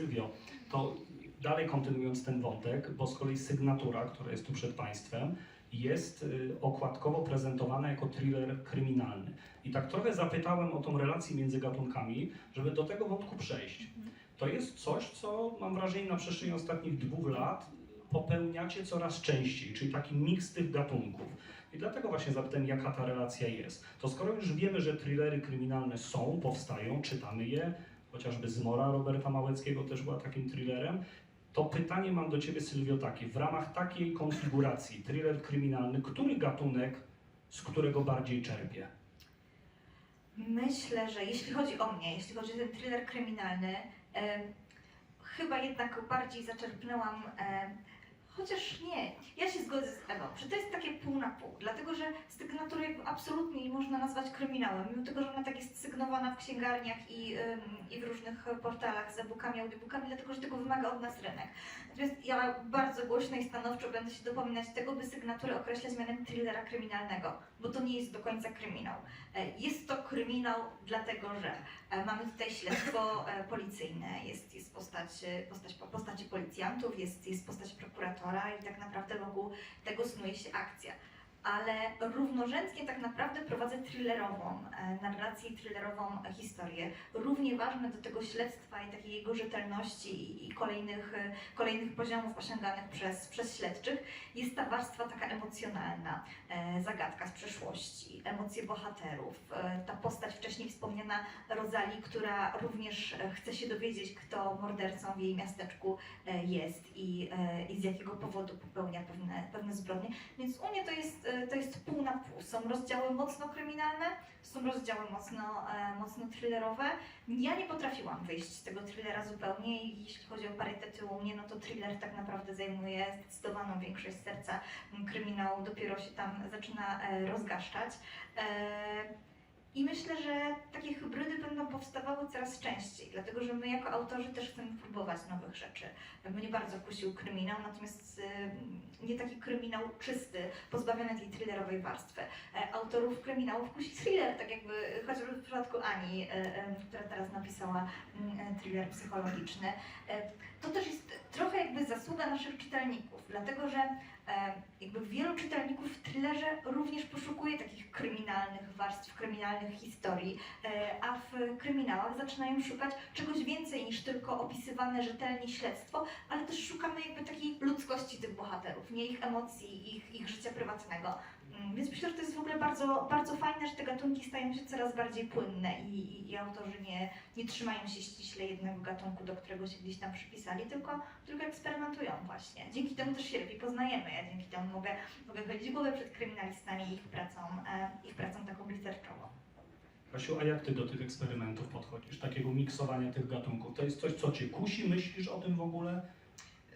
Sylwio, to dalej kontynuując ten wątek, bo z kolei sygnatura, która jest tu przed Państwem, jest y, okładkowo prezentowana jako thriller kryminalny. I tak trochę zapytałem o tą relację między gatunkami, żeby do tego wątku przejść. To jest coś, co mam wrażenie na przestrzeni ostatnich dwóch lat popełniacie coraz częściej, czyli taki miks tych gatunków. I dlatego właśnie zapytałem, jaka ta relacja jest. To skoro już wiemy, że thrillery kryminalne są, powstają, czytamy je, chociażby Zmora Roberta Małeckiego też była takim thrillerem, to pytanie mam do Ciebie, Sylwio, takie. W ramach takiej konfiguracji, thriller kryminalny, który gatunek, z którego bardziej czerpie? Myślę, że jeśli chodzi o mnie, jeśli chodzi o ten thriller kryminalny, e, chyba jednak bardziej zaczerpnęłam, e, chociaż nie, ja się zgodzę z Ewą, że to jest takie pół na pół, dlatego że sygnaturę jakby absolutnie nie można nazwać kryminałem, mimo tego, że ona tak jest sygnowana w księgarniach i, em, i w różnych portalach z e-bookami, audiobookami, dlatego że tego wymaga od nas rynek. Natomiast ja bardzo głośno i stanowczo będę się dopominać tego, by sygnaturę określać mianem thrillera kryminalnego, bo to nie jest do końca kryminał. E, Jest to kryminał dlatego, że e, mamy tutaj śledztwo e, policyjne, jest, jest postać, postać, postaci policjantów, jest, jest postać prokuratora i tak naprawdę wokół tego snuje się akcja. Ale równorzędnie tak naprawdę prowadzę thrillerową e, narrację thrillerową historię. Równie ważne do tego śledztwa i takiej jego rzetelności i, kolejnych, e, kolejnych poziomów osiąganych przez, przez śledczych jest ta warstwa taka emocjonalna, e, zagadka z przeszłości, emocje bohaterów, ta postać wcześniej wspomniana Rozali, która również chce się dowiedzieć, kto mordercą w jej miasteczku jest i, i z jakiego powodu popełnia pewne, pewne zbrodnie. Więc u mnie to jest, to jest pół na pół. Są rozdziały mocno kryminalne, są rozdziały mocno, e, mocno thrillerowe. Ja nie potrafiłam wyjść z tego thrillera zupełnie i jeśli chodzi o parytety u mnie, no to thriller tak naprawdę zajmuje zdecydowaną większość serca. Kryminał dopiero się tam zaczyna e, rozgaszczać. I myślę, że takie hybrydy będą powstawały coraz częściej, dlatego że my jako autorzy też chcemy próbować nowych rzeczy. Mnie bardzo kusił kryminał, natomiast e, nie taki kryminał czysty, pozbawiony tej thrillerowej warstwy. E, Autorów kryminałów kusi thriller, tak jakby chociażby w przypadku Ani, e, która teraz napisała mm, e, thriller psychologiczny. To też jest trochę jakby zasługa naszych czytelników, dlatego że jakby wielu czytelników w thrillerze również poszukuje takich kryminalnych warstw, kryminalnych historii, e, a w kryminałach zaczynają szukać czegoś więcej niż tylko opisywane rzetelnie śledztwo, ale też szukamy jakby takiej ludzkości tych bohaterów, nie ich emocji, ich, ich życia prywatnego. Mm, Więc myślę, że to jest w ogóle bardzo, bardzo fajne, że te gatunki stają się coraz bardziej płynne i, i, i autorzy nie, nie trzymają się ściśle jednego gatunku, do którego się gdzieś tam przypisali, tylko, tylko eksperymentują właśnie. Dzięki temu też się lepiej poznajemy. Ja dzięki temu mogę, mogę chodzić głowę przed kryminalistami i ich pracą, e, ich pracą taką researchową. Kasiu, a jak Ty do tych eksperymentów podchodzisz? Takiego miksowania tych gatunków? To jest coś, co Cię kusi? Myślisz o tym w ogóle?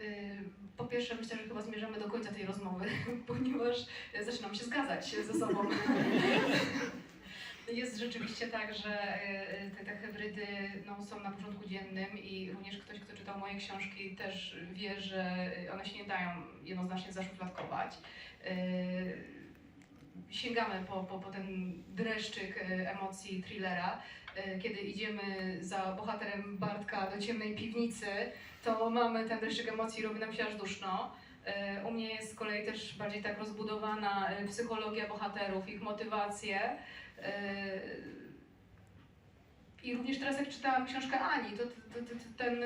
Y, Po pierwsze, myślę, że chyba zmierzamy do końca tej rozmowy, ponieważ zaczynam się zgadzać ze sobą. Jest rzeczywiście tak, że y, te, te hybrydy no, są na porządku dziennym i również ktoś, kto czytał moje książki też wie, że one się nie dają jednoznacznie zaszufladkować. Y, Sięgamy po, po, po ten dreszczyk emocji thrillera. Kiedy idziemy za bohaterem Bartka do ciemnej piwnicy, to mamy ten dreszczyk emocji, robi nam się aż duszno. E, U mnie jest z kolei też bardziej tak rozbudowana e, psychologia bohaterów, ich motywacje. E, I również teraz jak czytałam książkę Ani, to, to, to, to ten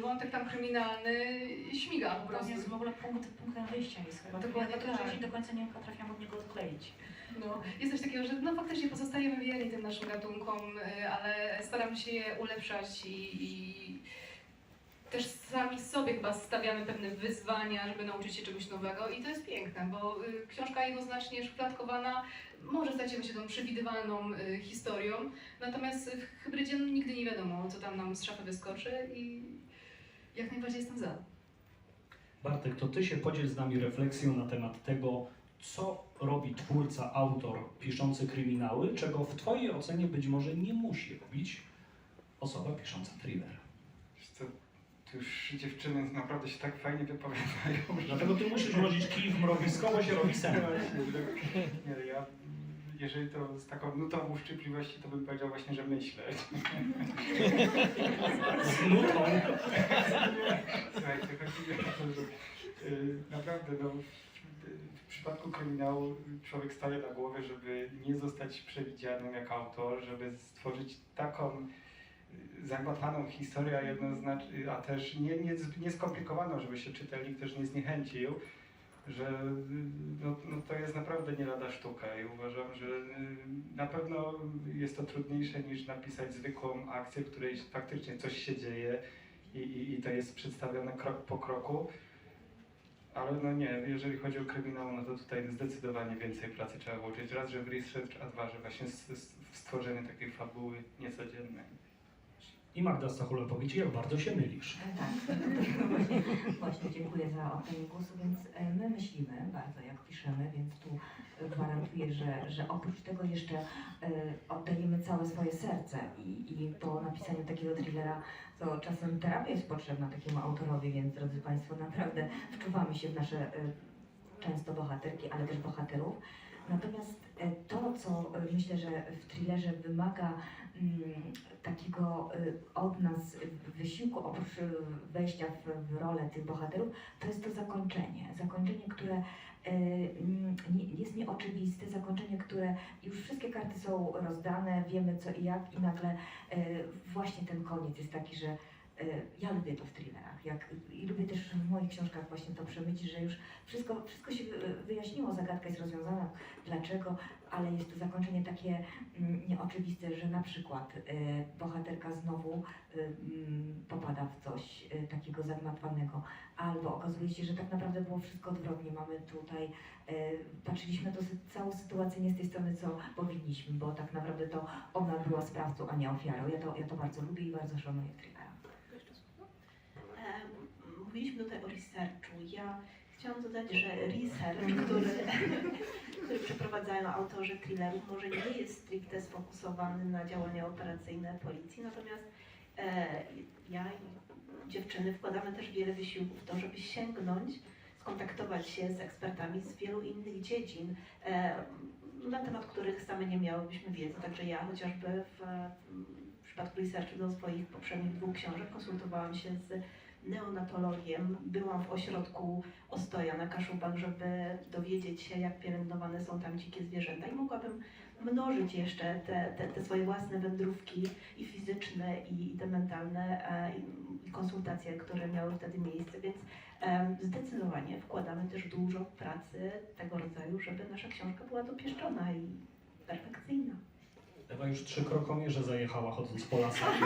wątek tam kryminalny śmiga po To prostu. jest w ogóle punkt, punktem wyjścia jest chyba. Dokładnie Dlatego, że tak. się do końca nie potrafiłam od niego odkleić. No, jest coś takiego, że no faktycznie pozostajemy wierni tym naszym gatunkom, ale staramy się je ulepszać i, i też sami sobie chyba stawiamy pewne wyzwania, żeby nauczyć się czegoś nowego i to jest piękne, bo y, książka jednoznacznie szufladkowana może stać się tą przewidywalną y, historią, natomiast w hybrydzie no, nigdy nie wiadomo, co tam nam z szafy wyskoczy i jak najbardziej jestem za. Bartek, to Ty się podziel z nami refleksją na temat tego, co robi twórca, autor piszący kryminały, czego w Twojej ocenie być może nie musi robić osoba pisząca thriller. Tu już dziewczyny naprawdę się tak fajnie wypowiadają, że... Dlatego Ty musisz włożyć kij w mrowisko, bo się robi sen. Nie, ja jeżeli to z taką nutą uszczypliwości, to bym powiedział właśnie, że myślę. Z nutą. Słuchajcie, chodzi o to, że y, naprawdę no, w przypadku kryminału człowiek staje na głowie, żeby nie zostać przewidzianym jako autor, żeby stworzyć taką zagmatwaną historię, a, jednoznacz- a też nie, nie, nie skomplikowaną, żeby się czytelnik też nie zniechęcił, że no, no to jest naprawdę nie lada sztuka i uważam, że y, na pewno jest to trudniejsze niż napisać zwykłą akcję, w której faktycznie coś się dzieje i, i, i to jest przedstawione krok po kroku. Ale no nie, jeżeli chodzi o kryminał, no to tutaj zdecydowanie więcej pracy trzeba włożyć. Raz, że w research, a dwa, że właśnie w stworzenie takiej fabuły niecodziennej. I Magda Stachulopowicz, jak bardzo się mylisz. E, Tak, właśnie, właśnie dziękuję za oddanie głosu, więc e, my myślimy bardzo jak piszemy, więc tu e, gwarantuję, że, że oprócz tego jeszcze oddajemy całe swoje serce i, i po napisaniu takiego thrillera to czasem terapia jest potrzebna takiemu autorowi, więc drodzy Państwo, naprawdę wczuwamy się w nasze często bohaterki, ale też bohaterów. Natomiast to, co myślę, że w thrillerze wymaga takiego y, od nas wysiłku, oprócz y, wejścia w, w rolę tych bohaterów, to jest to zakończenie. Zakończenie, które y, mm, jest nieoczywiste, zakończenie, które już wszystkie karty są rozdane, wiemy co i jak i nagle właśnie ten koniec jest taki, że ja lubię to w thrillerach. Jak, I lubię też w moich książkach właśnie to przemycić, że już wszystko, wszystko się wy- wyjaśniło, zagadka jest rozwiązana, dlaczego, ale jest to zakończenie takie mm, nieoczywiste, że na przykład y, bohaterka znowu y, mm, popada w coś takiego zagmatwanego, albo okazuje się, że tak naprawdę było wszystko odwrotnie. Mamy tutaj, patrzyliśmy to sy- całą sytuację nie z tej strony, co powinniśmy, bo tak naprawdę to ona była sprawcą, a nie ofiarą. Ja to, ja to bardzo lubię i bardzo szanuję. Em, Mówiliśmy tutaj o researchu. Ja chciałam dodać, że research, który, który przeprowadzają autorzy thrillerów, może nie jest stricte sfokusowany na działania operacyjne policji, natomiast e, ja i dziewczyny wkładamy też wiele wysiłku w to, żeby sięgnąć, skontaktować się z ekspertami z wielu innych dziedzin, e, na temat których same nie miałybyśmy wiedzy. Także ja chociażby w, w przypadku researchu do swoich poprzednich dwóch książek konsultowałam się z neonatologiem. Byłam w ośrodku Ostoja na Kaszubach, żeby dowiedzieć się, jak pielęgnowane są tam dzikie zwierzęta i mogłabym mnożyć jeszcze te, te, te swoje własne wędrówki i fizyczne, i, i te mentalne, e, i, i konsultacje, które miały wtedy miejsce, więc zdecydowanie wkładamy też dużo pracy tego rodzaju, żeby nasza książka była dopieszczona i perfekcyjna. Ewa już trzy krokomierze zajechała chodząc po lasach.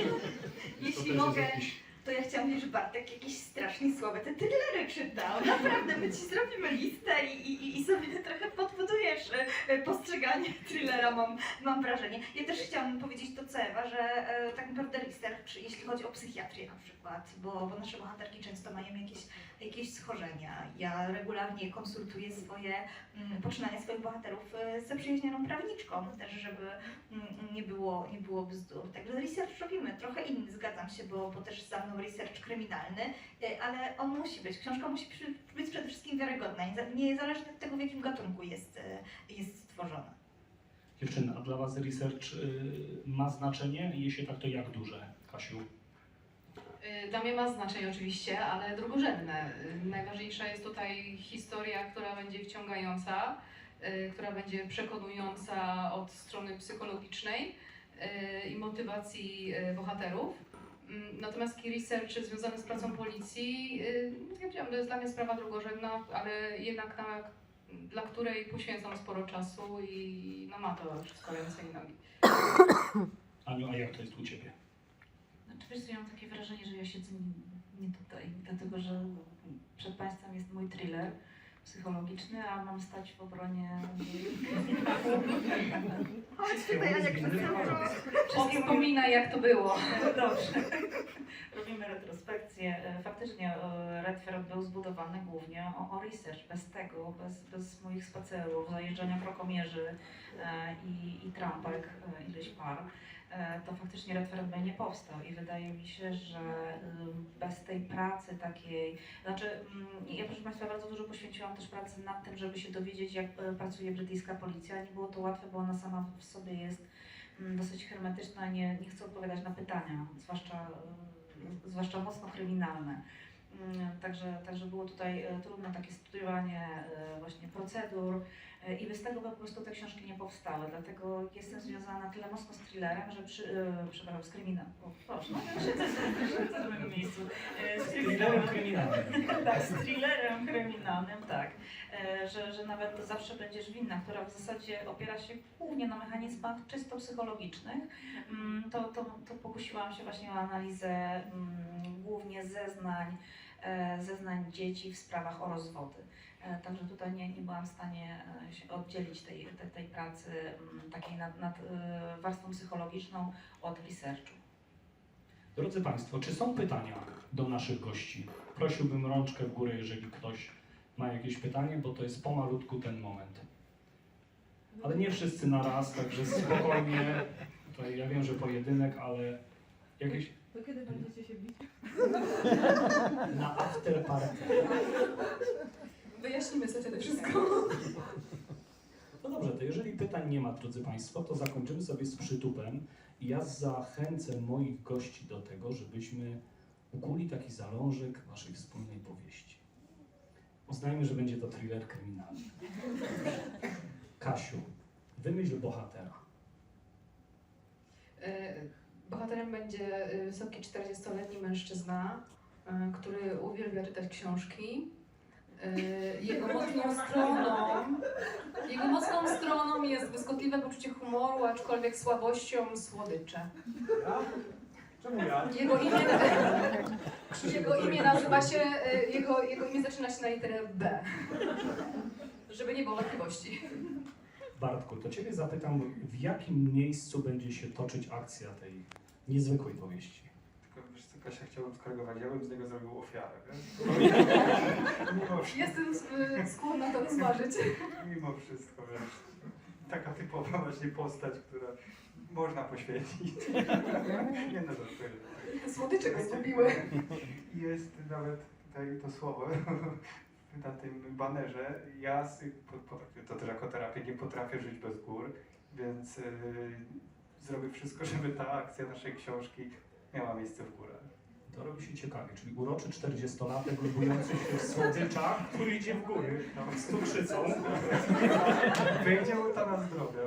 Jeśli mogę, jakiś to ja chciałam powiedzieć, że Bartek jakieś strasznie słabe te thrillery czytał. Naprawdę, my ci zrobimy listę i, i, i sobie trochę podbudujesz e, e, postrzeganie thrillera, mam, mam wrażenie. Ja też chciałam powiedzieć to co Ewa, że e, tak naprawdę research, jeśli chodzi o psychiatrię na przykład, bo, bo nasze bohaterki często mają jakieś, jakieś schorzenia. Ja regularnie konsultuję swoje, mm, poczynania swoich bohaterów e, z zaprzyjaźnioną prawniczką, też żeby mm, nie było, nie było bzdur. Także research robimy, trochę inny, zgadzam się, bo, bo też za mną research kryminalny, y, ale on musi być. Książka musi być przede wszystkim wiarygodna, nieza- niezależnie od tego, w jakim gatunku jest, y, jest stworzona. Dziewczyny, a dla Was research y, ma znaczenie? Jeśli tak, to jak duże, Kasiu? Y, Dla mnie ma znaczenie oczywiście, ale drugorzędne. Y, Najważniejsza jest tutaj historia, która będzie wciągająca, która będzie przekonująca od strony psychologicznej i motywacji bohaterów. Mm, Natomiast research związany z pracą policji, y, nie wiem, to jest dla mnie sprawa drugorzędna, ale jednak na, dla której poświęcam sporo czasu i no, ma to wszystko ręce i nogi. Aniu, a jak to jest u Ciebie? Znaczy wiesz, co, ja mam takie wrażenie, że ja siedzę nie tutaj, dlatego że przed Państwem jest mój thriller psychologiczny, a mam stać w obronie Chodź tutaj, Ania, Wspominaj jak to było. Dobrze. Robimy retrospekcję. E, Faktycznie e, Redford był zbudowany głównie o, o research. Bez tego, bez, bez moich spacerów, zajeżdżania krokomierzy e, i, i trampek, ileś par, to faktycznie Red by nie powstał i wydaje mi się, że bez tej pracy takiej, znaczy mm, ja proszę Państwa bardzo dużo poświęciłam też pracy nad tym, żeby się dowiedzieć jak e, pracuje brytyjska policja. Nie było to łatwe, bo ona sama w sobie jest mm, dosyć hermetyczna, nie, nie chce odpowiadać na pytania, zwłaszcza, zwłaszcza mocno kryminalne. Mm, Także, także było tutaj e, trudne takie studiowanie e, właśnie procedur e, i bez tego po prostu te książki nie powstały. Dlatego jestem związana na tyle mocno z thrillerem, że przy, e, przepraszam, z kryminałem. O, Proszę, no siedzę w miejscu. E, Z Thrillerem kryminalnym. tak, z thrillerem kryminalnym, tak. E, Że, że nawet to zawsze będziesz winna, która w zasadzie opiera się głównie na mechanizmach czysto psychologicznych. Mm, To, to, to pokusiłam się właśnie o analizę mm, głównie zeznań, e, zeznań dzieci w sprawach o rozwody. E, Także tutaj nie, nie byłam w stanie e, się oddzielić tej, tej, tej pracy mm, takiej nad, nad e, warstwą psychologiczną od researchu. Drodzy Państwo, czy są pytania do naszych gości? Prosiłbym rączkę w górę, jeżeli ktoś ma jakieś pytanie, bo to jest pomalutku ten moment. Ale nie wszyscy na raz, także spokojnie. Tutaj ja wiem, że pojedynek, ale jakieś To kiedy będziecie się bić? na after party. Wyjaśnimy sobie wtedy wszystko. No dobrze, to jeżeli pytań nie ma, drodzy Państwo, to zakończymy sobie z przytupem i ja zachęcę moich gości do tego, żebyśmy ukuli taki zalążek Waszej wspólnej powieści. Uznajmy, że będzie to thriller kryminalny. Kasiu, wymyśl bohatera. E, Bohaterem będzie e, wysoki 40-letni mężczyzna, e, który uwielbia czytać książki. E, Jego mocną stroną, jego mocną stroną jest błyskotliwe poczucie humoru, aczkolwiek słabością słodycze. Czemu ja? Jego imię, jego imię nazywa się, e, jego, jego imię zaczyna się na literę B. Żeby nie było wątpliwości. Bartku, to Ciebie zapytam, w jakim miejscu będzie się toczyć akcja tej niezwykłej powieści? Tylko Kasia, chciałbym skorygować, ja bym z niego zrobił ofiarę, wiesz? Mimo wszystko, Jestem e, skłonna to rozważyć. mimo wszystko, wiesz? Taka typowa właśnie postać, która można poświęcić. Nie no, żartuję. Te słodycze go zgubiły. Jest nawet tutaj to słowo na tym banerze. Ja z, po, po, to też jako terapię nie potrafię żyć bez gór, więc yy, zrobię wszystko, żeby ta akcja naszej książki miała miejsce w górach. To robi się ciekawie, czyli uroczy 40-latek lubujący się w słodyczach, który idzie w góry z cukrzycą. Wyjdzie mu to na zdrowie.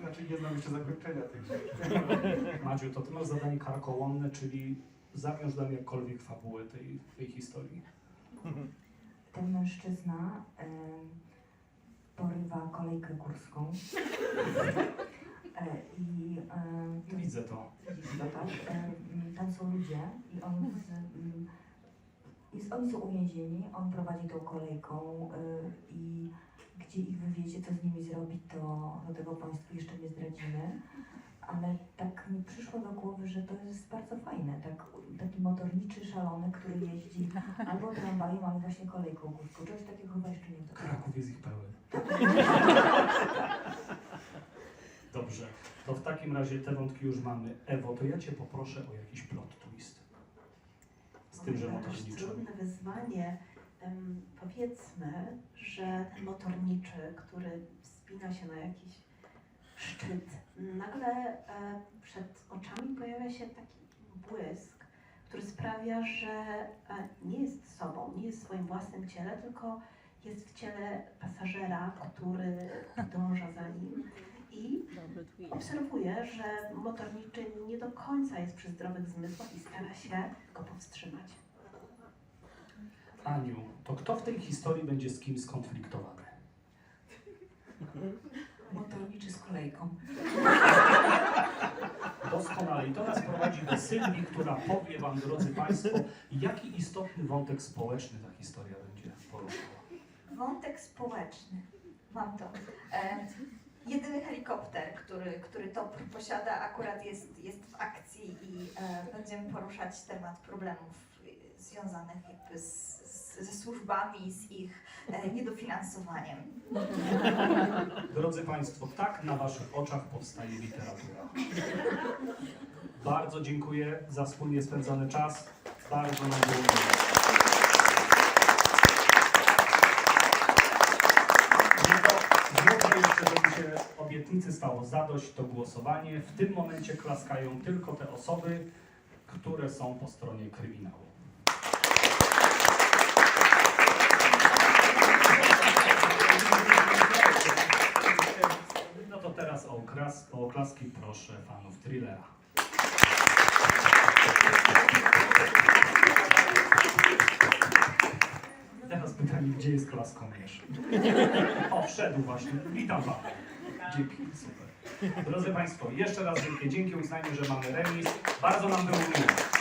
Znaczy nie znam jeszcze zakończenia tej książki. Madziu, to Ty masz zadanie karkołomne, czyli zawiąż nam jakkolwiek fabułę tej, tej historii. Ten mężczyzna porywa kolejkę górską. E, I to Widzę to. Widzisz to, tak? Em, Tam są ludzie i on z, mm, jest, oni są uwięzieni, on prowadzi tą kolejką y, i gdzie ich wywiezie, co z nimi zrobi, to do tego Państwu jeszcze nie zdradzimy. Ale tak mi przyszło do głowy, że to jest bardzo fajne, tak, taki motorniczy szalony, który jeździ albo tramwajem, albo właśnie kolejką górską. Czegoś takiego chyba jeszcze nie widziałam. Kraków jest ich pełen. Dobrze, to w takim razie te wątki już mamy. Ewo, to ja Cię poproszę o jakiś plot twist. Z tym, że motorniczy. trudne wyzwanie. Em, powiedzmy, że ten motorniczy, który wspina się na jakiś szczyt, nagle e, przed oczami pojawia się taki błysk, który sprawia, że e, nie jest sobą, nie jest w swoim własnym ciele, tylko jest w ciele pasażera, który dąża za nim. I obserwuje, że motorniczy nie do końca jest przy zdrowych zmysłach i stara się go powstrzymać. Aniu, to kto w tej historii będzie z kim skonfliktowany? Motorniczy z kolejką. Doskonale. I to nas prowadzi do Sylwii, która powie Wam, drodzy Państwo, jaki istotny wątek społeczny ta historia będzie poruszała. Wątek społeczny. Mam to. E, jedyny helikopter, który, który TOPR posiada, akurat jest, jest w akcji i e, będziemy poruszać temat problemów związanych jakby z, z ze służbami, z ich e, niedofinansowaniem. Drodzy Państwo, tak na Waszych oczach powstaje literatura. Bardzo dziękuję za wspólnie spędzony czas. Bardzo nam. Tylko zróbmy jeszcze, obietnicy stało zadość, to głosowanie. W tym momencie klaskają tylko te osoby, które są po stronie kryminału. No to teraz o, o oklaski proszę fanów thrillera. Gdzie jest klaskomierz? O, wszedł właśnie. Witam pana. Dzięki, super. Drodzy Państwo, jeszcze raz wielkie dzięki. Uznajmy, że mamy remis. Bardzo nam było miło.